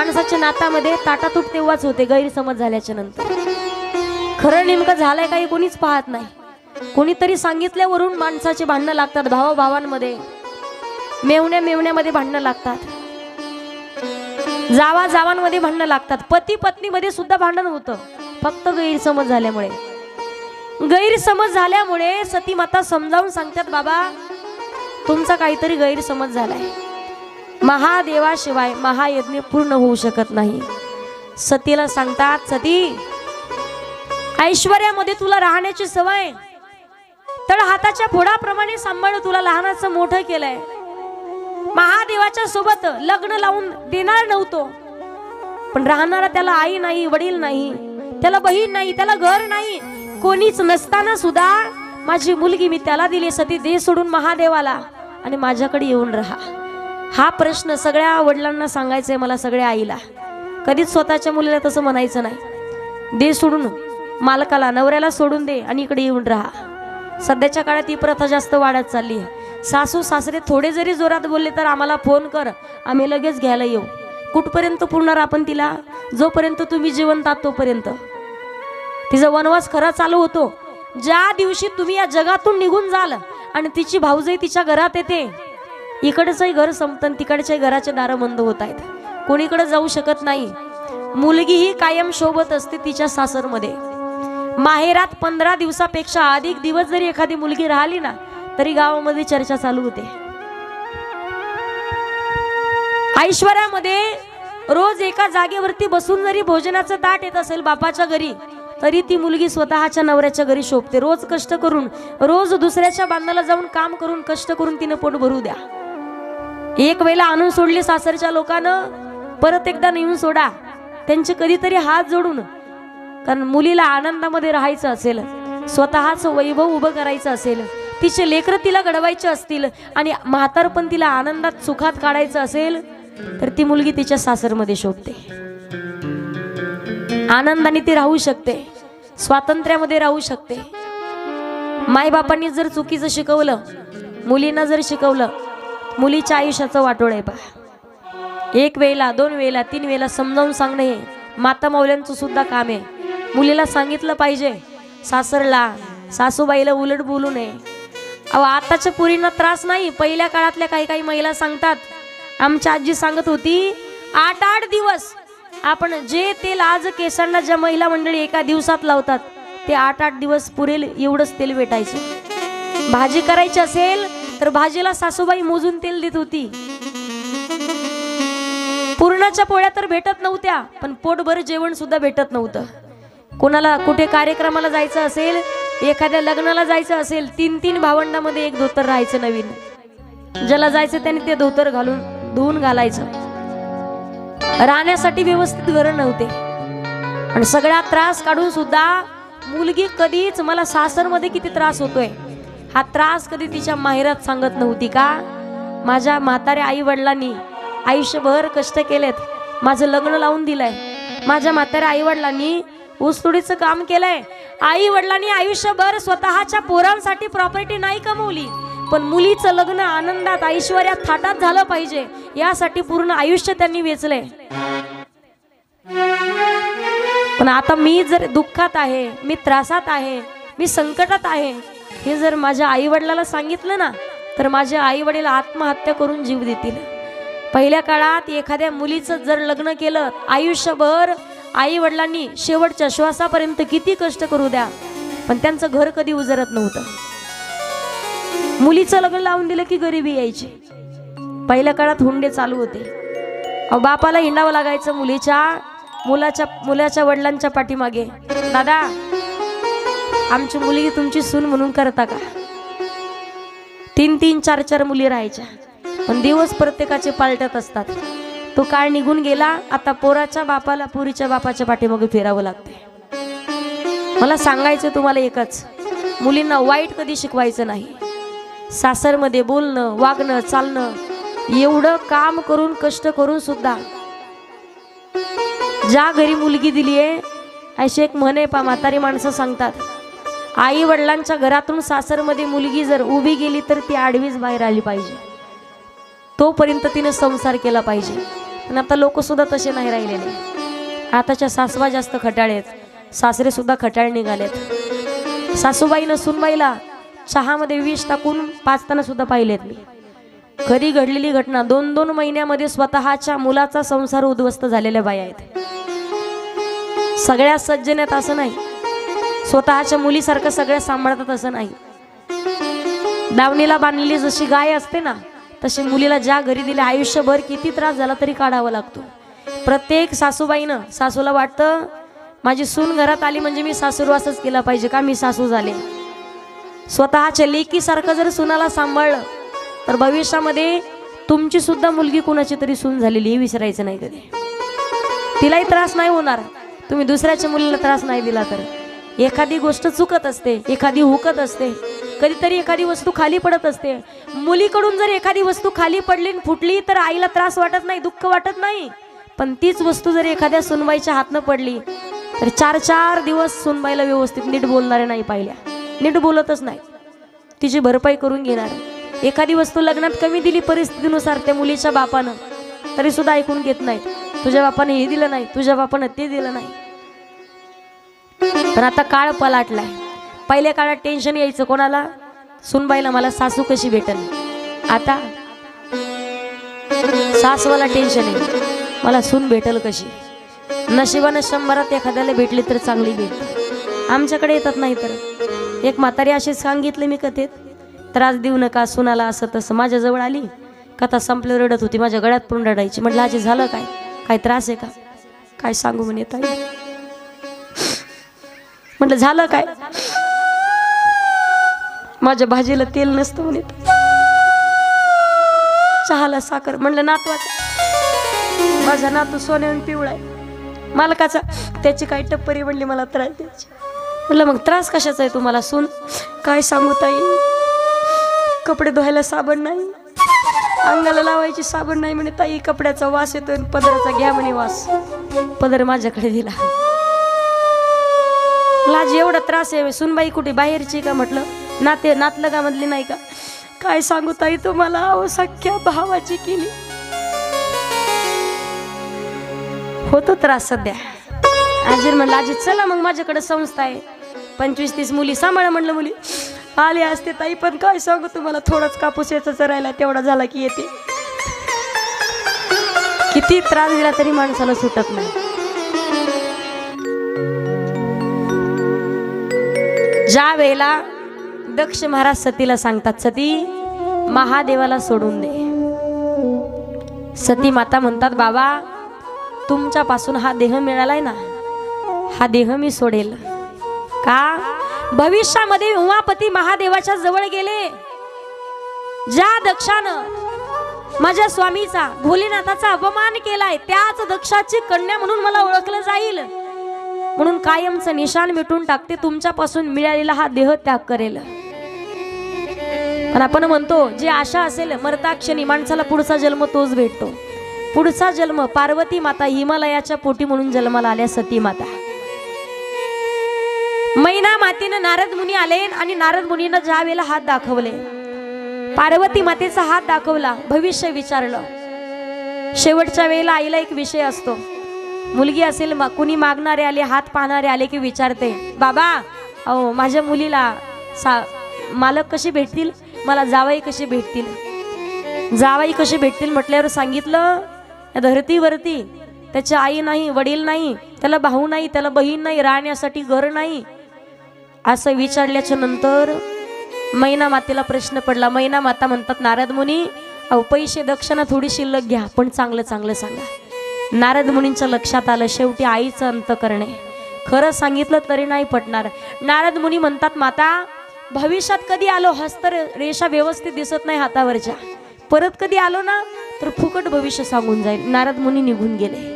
माणसाच्या नातामध्ये ताटातूट तेव्हाच होते गैरसमज झाल्याच्यानंतर. खरं नेमकं झालंय काही कोणीच पाहत नाही. कोणीतरी सांगितल्यावरून माणसाचे भांडणं लागतात भावाभावांमध्ये. मेवण्या मेवण्यामध्ये भांडणं लागतात. जावा जावांमध्ये भांडणं लागतात. पती पत्नीमध्ये सुद्धा भांडण होतं. फक्त गैरसमज झाल्यामुळे. गैरसमज झाल्यामुळे सती माता समजावून सांगतात बाबा तुमचा काहीतरी गैरसमज झालाय. महादेवाशिवाय महायज्ञ पूर्ण होऊ शकत नाही. सतीला सांगतात सती ऐश्वर्यामध्ये तुला राहण्याची सवय तर हाताच्या फोडाप्रमाणे सांभाळ तुला लहानाचं मोठं केलंय. महादेवाच्या सोबत लग्न लावून देणार नव्हतो. पण राहणारा त्याला आई नाही वडील नाही त्याला बहीण नाही त्याला घर नाही कोणीच नसताना सुद्धा माझी मुलगी मी त्याला दिली. सती दे सोडून महादेवाला आणि माझ्याकडे येऊन राहा. हा प्रश्न सगळ्या वडिलांना सांगायचंय मला सगळ्या आईला. कधीच स्वतःच्या मुलीला तसं म्हणायचं नाही. दे सोडून. मालकाला नवऱ्याला सोडून दे आणि इकडे येऊन राहा. सध्याच्या काळात ही प्रथा जास्त वाढत चालली आहे. सासू सासरे थोडे जरी जोरात बोलले तर आम्हाला फोन कर. आम्ही लगेच घ्यायला येऊ. कुठपर्यंत पुरणार आपण तिला? जोपर्यंत तुम्ही जिवंत आहात तोपर्यंत. तिचा वनवास खरा चालू होतो. ज्या दिवशी तुम्ही या जगातून निघून जाल आणि तिची भाऊजाई तिच्या घरात येते इकडचंही घर संपतं आणि तिकडच्याही घराचे दारं बंद होत आहेत. कोणीकडे जाऊ शकत नाही. मुलगी ही कायम शोभत असते तिच्या सासरमध्ये. माहेरात पंधरा दिवसापेक्षा अधिक दिवस जरी एखादी मुलगी राहिली ना तरी गावामध्ये चर्चा चालू होते. ऐश्वर्यामध्ये रोज एका जागेवरती बसून जरी भोजनाचं ताट येत असेल बापाच्या घरी तरी ती मुलगी स्वतःच्या नवऱ्याच्या घरी शोभते. रोज कष्ट करून रोज दुसऱ्याच्या बांधाला जाऊन काम करून कष्ट करून तिनं पोट भरू द्या. एक वेळेला आणून सोडली सासरच्या लोकांनं परत एकदा नेऊन सोडा. त्यांचे कधीतरी हात जोडून. कारण मुलीला आनंदामध्ये राहायचं असेल स्वतःच वैभव उभं करायचं असेल तिचे लेकरं तिला घडवायचे असतील आणि म्हातार पण तिला आनंदात सुखात काढायचं असेल तर ती मुलगी तिच्या सासरमध्ये शोभते. आनंदाने ती राहू शकते स्वातंत्र्यामध्ये राहू शकते. मायबापांनी जर चुकीचं शिकवलं मुलींना जर शिकवलं मुलीच्या आयुष्याचं वाटोळ आहे बा एक वेळेला दोन वेळेला तीन वेळेला समजावून सांगणं हे माता मौल्यांचं सुद्धा काम आहे. मुलीला सांगितलं पाहिजे सासरला सासूबाईला उलट बोलू नये. अहो आताच्या पुरींना त्रास नाही पहिल्या काळातल्या काही काही महिला सांगतात. आमच्या आजी सांगत होती आठ आठ दिवस आपण जे तेल आज केसांना ज्या महिला मंडळी एका दिवसात लावतात ते आठ आठ दिवस पुरेल एवढंच तेल भेटायचं. भाजी करायची असेल तर भाजीला सासूबाई मोजून तेल देत होती. पूर्णाच्या पोळ्या तर भेटत नव्हत्या पण पोटभर जेवण सुद्धा भेटत नव्हतं. कोणाला कुठे कार्यक्रमाला जायचं असेल एखाद्या लग्नाला जायचं असेल तीन तीन भावंडामध्ये एक धोतर राहायचं नवीन. ज्याला जायचं त्याने ते धोतर घालून धुवून घालायचं. राहण्यासाठी व्यवस्थित घरं नव्हते. आणि सगळा त्रास काढून सुद्धा मुलगी कधीच मला सासरमध्ये किती त्रास होतोय. हा त्रास कधी तिच्या माहेरात सांगत नव्हती का? माझ्या म्हाताऱ्या आई वडिलांनी आयुष्यभर कष्ट केलेत. माझं लग्न लावून दिलंय. माझ्या म्हाताऱ्या आई वडिलांनी ऊसतोडीचं काम केलंय. आई वडिलांनी आयुष्यभर स्वतःच्या पोरांसाठी प्रॉपर्टी नाही कमवली. पण मुलीचं लग्न आनंदात ऐश्वर्यात थाटात झालं पाहिजे. यासाठी पूर्ण आयुष्य त्यांनी वेचलंय. पण आता मी जर दुःखात आहे मी त्रासात आहे मी संकटात आहे हे जर माझ्या आईवडिलाला सांगितलं ना तर माझे आईवडील आत्महत्या करून जीव देतील. पहिल्या काळात एखाद्या मुलीचं जर लग्न केलं आयुष्यभर आई वडिलांनी शेवटच्या श्वासापर्यंत किती कष्ट करू द्या पण त्यांचं घर कधी उजरत नव्हतं. मुलीचं लग्न लावून दिलं की गरिबी यायची. पहिल्या काळात हुंडे चालू होते. अहो बापाला हिंडावं लागायचं मुलीच्या मुलाच्या मुलाच्या वडिलांच्या पाठीमागे. दादा आमची मुलगी तुमची सून म्हणून करता का? तीन तीन चार चार मुली राहायच्या. पण दिवस प्रत्येकाचे पालटत असतात. तो काळ निघून गेला आता पोराच्या बापाला पुरीच्या बापाच्या पाठीमागे फिरावं लागते मला सांगायचं तुम्हाला एकच मुलींना वाईट कधी शिकवायचं नाही. सासरमध्ये बोलणं वागणं चालणं एवढं काम करून कष्ट करून सुद्धा. ज्या घरी मुलगी दिली आहे अशी एक म्हणे पा म्हातारी माणसं सांगतात आई वडिलांच्या घरातून सासरमध्ये मुलगी जर उभी गेली तर ती आडवीच बाहेर आली पाहिजे. तोपर्यंत तिने संसार केला पाहिजे. आणि आता लोक सुद्धा तसे नाही राहिलेले. आताच्या सासवा जास्त खटाळे आहेत. सासरे सुद्धा खटाळ निघालेत सासूबाईनं सुनबाईला चहामध्ये विष टाकून पाचताना सुद्धा पाहिलेत मी. खरी घडलेली घटना दोन दोन महिन्यामध्ये स्वतःच्या मुलाचा संसार उद्ध्वस्त झालेल्या बाया आहेत. सगळ्या सज्जनेत असं नाही. स्वतःच्या मुलीसारखं सगळ्या सांभाळतात असं नाही. दावणीला बांधलेली जशी गाय असते ना तशी मुलीला ज्या घरी दिले आयुष्यभर किती त्रास झाला तरी काढावा लागतो. प्रत्येक सासूबाईनं सासूला वाटतं माझी सून घरात आली म्हणजे मी सासूरवासच केला पाहिजे का? मी सासू झाले. स्वतःच्या लेकीसारखं जर सुनाला सांभाळलं तर भविष्यामध्ये तुमची सुद्धा मुलगी कुणाची तरी सून झालेली हे विसरायचं नाही कधी. तिलाही त्रास नाही होणार. तुम्ही दुसऱ्याच्या मुलीला त्रास नाही दिला तर. एखादी गोष्ट चुकत असते एखादी हुकत असते कधीतरी एखादी वस्तू खाली पडत असते. मुलीकडून जर एखादी वस्तू खाली पडली आणि फुटली तर आईला त्रास वाटत नाही दुःख वाटत नाही. पण तीच वस्तू जर एखाद्या सुनबाईच्या हातनं पडली तर चार चार दिवस सुनबाईला व्यवस्थित नीट बोलणारे नाही पाहिल्या. नीट बोलतच नाही. तिची भरपाई करून घेणार. एखादी वस्तू लग्नात कमी दिली परिस्थितीनुसार त्या मुलीच्या बापानं तरी सुद्धा ऐकून घेत नाहीत. तुझ्या बापाने हे दिलं नाही तुझ्या बापानं ते दिलं नाही. पण आता काळ पलाटलाय. पहिल्या काळात टेन्शन यायचं कोणाला? सुनबाईला मला सासू कशी भेटल आता सासवाला टेन्शन आहे. मला सून भेटल कशी? नशिबानं शंभरात एखाद्याला भेटली तर चांगली भेटते आमच्याकडे येतात नाही तर. एक म्हातारी असे सांगितले मी कथेत त्रास देऊ नका सुनाला असं तसं. माझ्याजवळ आली. कथा संपली रडत होती. माझ्या गळ्यात पण रडायची. म्हटलं आजी झालं काय? काय त्रास आहे का? काय सांगू म्हणे ताई? म्हटलं झालं काय? माझ्या भाजीला तेल नसतं म्हणे चहाला साखर म्हणलं नातवाचा. माझा नातू सोन्याहून पिवळा आहे. मालकाचा. त्याची काही टप्परी म्हणली मला त्रास द्यायची. म्हटलं मग त्रास कशाचा आहे तुम्हाला सून? काय सांगू ताई? कपडे धुवायला साबण नाही. अंगाला लावायची साबण नाही म्हणे ताई. कपड्याचा वास येतोय आणि पदराचा घ्या म्हणे वास. पदर माझ्याकडे दिला. लाज एवढा त्रास आहे सुनबाई कुठे बाहेरची का म्हटलं? नाते नातलगामधली नाही का? काय सांगू ताई तुम्हाला? अहो सख्या भावाची केली. होतो त्रास सध्या. आजी म्हणलं आजी चला मग माझ्याकडे संस्था आहे. पंचवीस तीस मुली सांभाळा म्हणलं मुली. आले असते ताई पण काय सांगू तुम्हाला? थोडाच कापूस याचा चरायला तेवढा झाला की येते. किती त्रास दिला तरी माणसाला सुटत नाही. ज्या वेळेला दक्ष महाराज सतीला सांगतात सती महादेवाला सोडून दे. सती माता म्हणतात बाबा तुमच्यापासून हा देह मिळालाय ना हा देह मी सोडेल. का? भविष्यामध्ये उमापती महादेवाच्या जवळ गेले. ज्या दक्षानं माझ्या स्वामीचा भोलेनाथाचा अपमान केलाय त्याच दक्षाची कन्या म्हणून मला ओळखलं जाईल. म्हणून कायमचं निशाण मिटून टाकते तुमच्यापासून मिळालेला हा देह त्याग करेल. पण आपण म्हणतो जे आशा असेल मरताक्षणी माणसाला पुढचा जन्म तोच भेटतो. पुढचा जन्म पार्वती माता हिमालयाच्या पोटी म्हणून जन्माला आल्या सती माता. मैना मातेनं नारद मुनी आले आणि नारद मुनीनं ज्या वेळेला हात दाखवले पार्वती मातेचा हात दाखवला भविष्य विचारलं. शेवटच्या वेळेला आईला एक विषय असतो मुलगी असेल मा- कुणी मागणारे आले हात पाहणारे आले की विचारते बाबा अहो माझ्या मुलीला सा मालक कसे भेटतील? मला जावाई कशी भेटतील? जावाई कशी भेटतील? म्हटल्यावर सांगितलं धरतीवरती त्याची आई नाही वडील नाही त्याला भाऊ नाही त्याला बहीण नाही राहण्यासाठी घर नाही. असं विचारल्याच्या नंतर मैना मातेला प्रश्न पडला. मैना माता म्हणतात नारद मुनी अहो पैसे दक्षिणा थोडी शिल्लक घ्या पण चांगलं चांगलं सांगा. नारद मुनींच्या लक्षात आलं शेवटी आईचं अंत करणे. खरं सांगितलं तरी नाही पटणार. नारद मुनी म्हणतात माता भविष्यात कधी आलो? हस्तर रेषा व्यवस्थित दिसत नाही हातावरच्या. परत कधी आलो ना तर फुकट भविष्य सांगून जाईल नारद मुनी निघून गेले.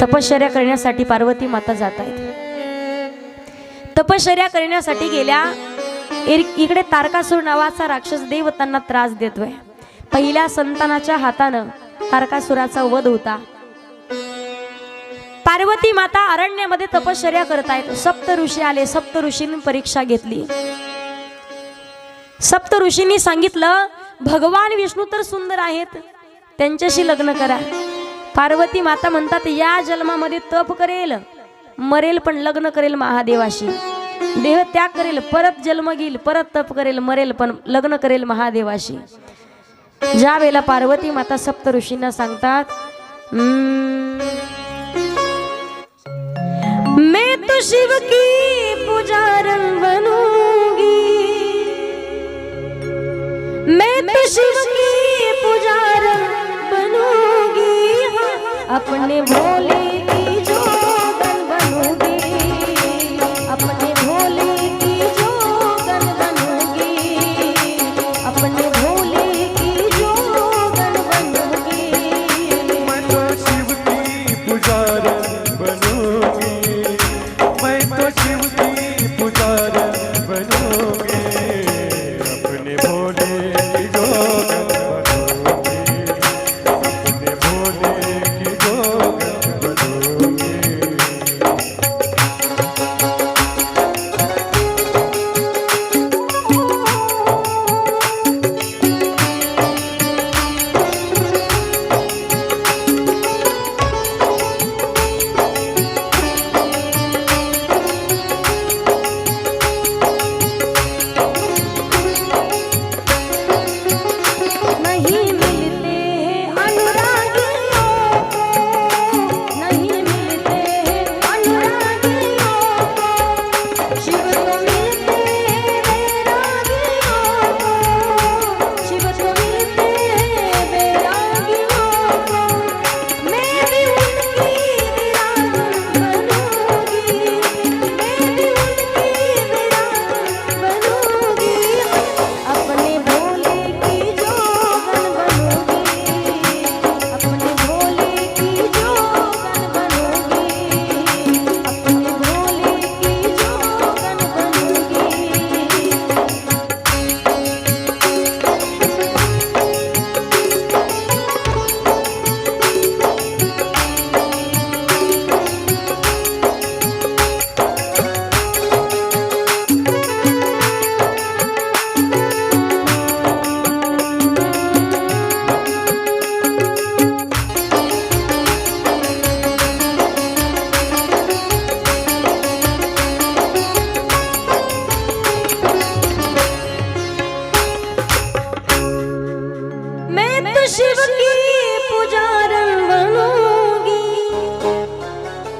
तपश्चर्या करण्यासाठी पार्वती माता जात आहेत. तपश्चर्या करण्यासाठी गेल्या इकडे तारकासूर नावाचा राक्षस देव त्यांना त्रास देतोय. पहिल्या संतानाच्या हातानं तारकासुराचा वध होता. पार्वती माता अरण्यामध्ये तपश्चर्या करत आहेत सप्त ऋषी आले. सप्त ऋषींनी परीक्षा घेतली. सप्त ऋषींनी सांगितलं भगवान विष्णू तर सुंदर आहेत. त्यांच्याशी लग्न करा. पार्वती माता म्हणतात या जन्मामध्ये तप करेल. मरेल पण लग्न करेल महादेवाशी. देह त्याग करेल. परत जन्म घेईल. परत तप करेल. मरेल पण लग्न करेल महादेवाशी. ज्या वेळेला पार्वती माता सप्त ऋषींना सांगतात मैं तो शिव की पूजा रंग बनूंगी. मैं तो शिव की पूजा रंग बनूंगी. अपने भोले poder.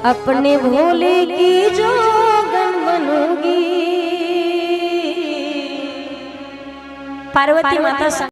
अपने भोले की जोगन बनोगी। पार्वती माता